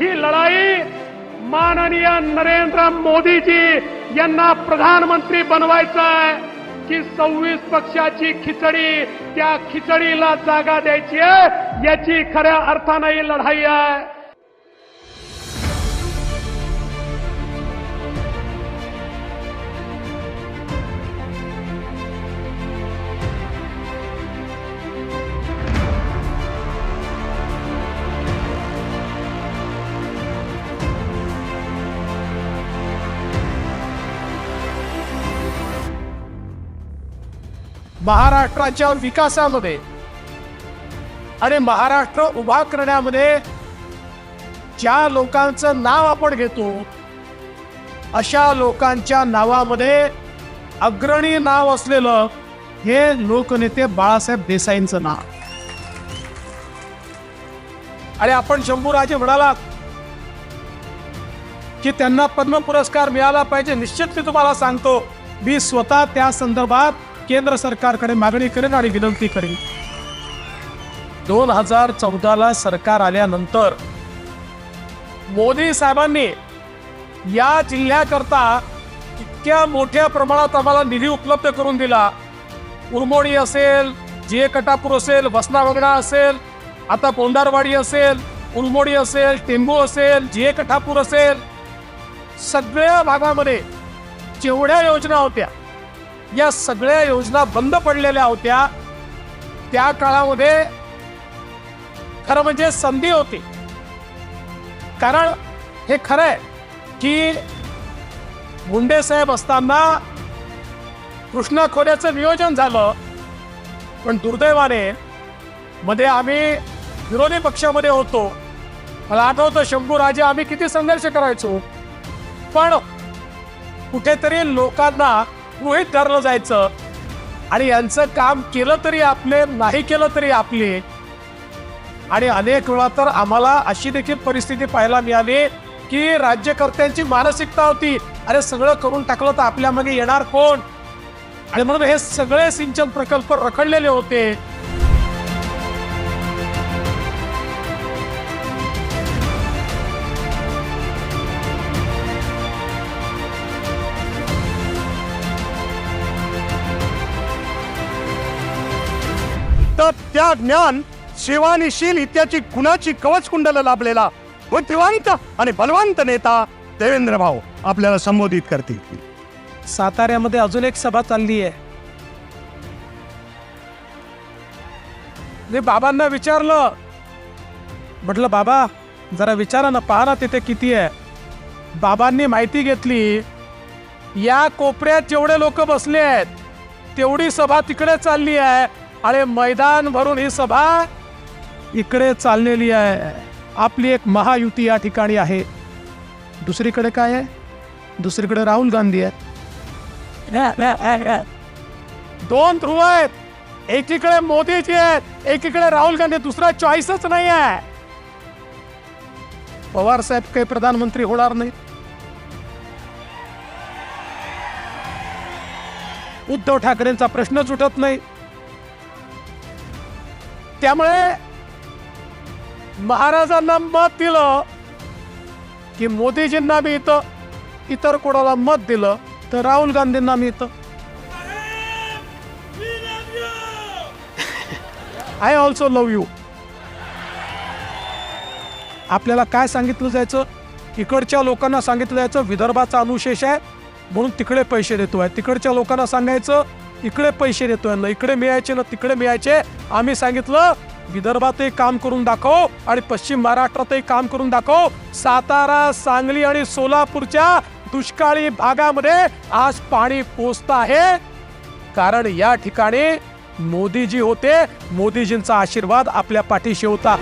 ही लढाई माननीय नरेंद्र मोदीजी यांना प्रधानमंत्री बनवायचं आहे की सव्वीस पक्षाची खिचडी त्या खिचडीला जागा द्यायची आहे याची खऱ्या अर्थानं ही लढाई आहे. महाराष्ट्राच्या विकासामध्ये आणि महाराष्ट्र उभा करण्यामध्ये ज्या लोकांचं नाव आपण घेतो अशा लोकांच्या नावामध्ये अग्रणी नाव असलेलं हे लोकनेते बाळासाहेब देसाईंचं नाव. आणि आपण शंभूराजे म्हणाला की त्यांना पद्म पुरस्कार मिळाला पाहिजे निश्चित मी तुम्हाला सांगतो मी स्वतः त्या संदर्भात केंद्र सरकारकडे मागणी करेन आणि विनंती करेन दोन हजार चौदाला सरकार आल्यानंतर मोदी साहेबांनी या जिल्ह्याकरता इतक्या मोठ्या प्रमाणात आम्हाला निधी उपलब्ध करून दिला. उरमोडी असेल जे कटापूर असेल वसना वगडा असेल आता पोंडारवाडी असेल उलमोडी असेल टेंबू असेल जे कठापूर असेल सगळ्या भागामध्ये जेवढ्या योजना होत्या या सगळ्या योजना बंद पडलेल्या होत्या. त्या काळामध्ये खरं म्हणजे संधी होती. कारण हे खरं आहे की मुंडे साहेब असताना कृष्णा खोऱ्याचं नियोजन झालं. पण दुर्दैवाने मध्ये आम्ही विरोधी पक्षामध्ये होतो. मला आठवतं शंभू राजे आम्ही किती संघर्ष करायचो. पण कुठेतरी लोकांना पुढे ठरलं जायचं. आणि यांचं काम केलं तरी आपले नाही केलं तरी आपले. आणि अनेक वेळा तर आम्हाला अशी देखील परिस्थिती पाहायला मिळाली की राज्यकर्त्यांची मानसिकता होती. अरे सगळं करून टाकलं तर आपल्या मागे येणार कोण? आणि म्हणून हे सगळे सिंचन प्रकल्प रखडलेले होते. त्या ज्ञान सेवानिशील इत्याची कुणाची कवच कुंडल लाभलेला? बुद्धिवंत आणि बलवंत नेता देवेंद्र भाऊ आपल्याला संबोधित करतील. साताऱ्यामध्ये अजून एक सभा चालली आहे. मी बाबांना विचारलं. म्हटलं बाबा जरा विचारा ना पहा ना तिथे किती आहे. बाबांनी माहिती घेतली या कोपऱ्यात जेवढे लोक बसले आहेत तेवढी सभा तिकडे चालली आहे. आणि मैदान भरून ही सभा इकडे चाललेली आहे. आपली एक महायुती या ठिकाणी आहे. दुसरीकडे काय आहे? दुसरीकडे राहुल गांधी आहे दोन ध्रुव आहेत. एकीकडे मोदीजी आहेत. एकीकडे राहुल गांधी दुसरा चॉईसच नाही आहे. पवार साहेब काही प्रधानमंत्री होणार नाही उद्धव ठाकरेंचा प्रश्नच उठत नाही. त्यामुळे महाराजांना मत दिलं की मोदीजींना मी इथं इतर कोणाला मत दिलं तर राहुल गांधींना मी इथं. आय ऑल्सो लव यू आपल्याला काय सांगितलं जायचं? इकडच्या लोकांना सांगितलं जायचं विदर्भाचा अनुशेष आहे म्हणून तिकडे पैसे देतो आहे तिकडच्या लोकांना सांगायचं इकडे पैसे देतोय ना इकडे मिळायचे ना तिकडे मिळायचे. आम्ही सांगितलं विदर्भातही काम करून दाखव आणि पश्चिम महाराष्ट्रातही काम करून दाखव. सातारा सांगली आणि सोलापूरच्या दुष्काळी भागामध्ये आज पाणी पोचत आहे. कारण या ठिकाणी मोदीजी होते. मोदीजींचा आशीर्वाद आपल्या पाठीशी होता.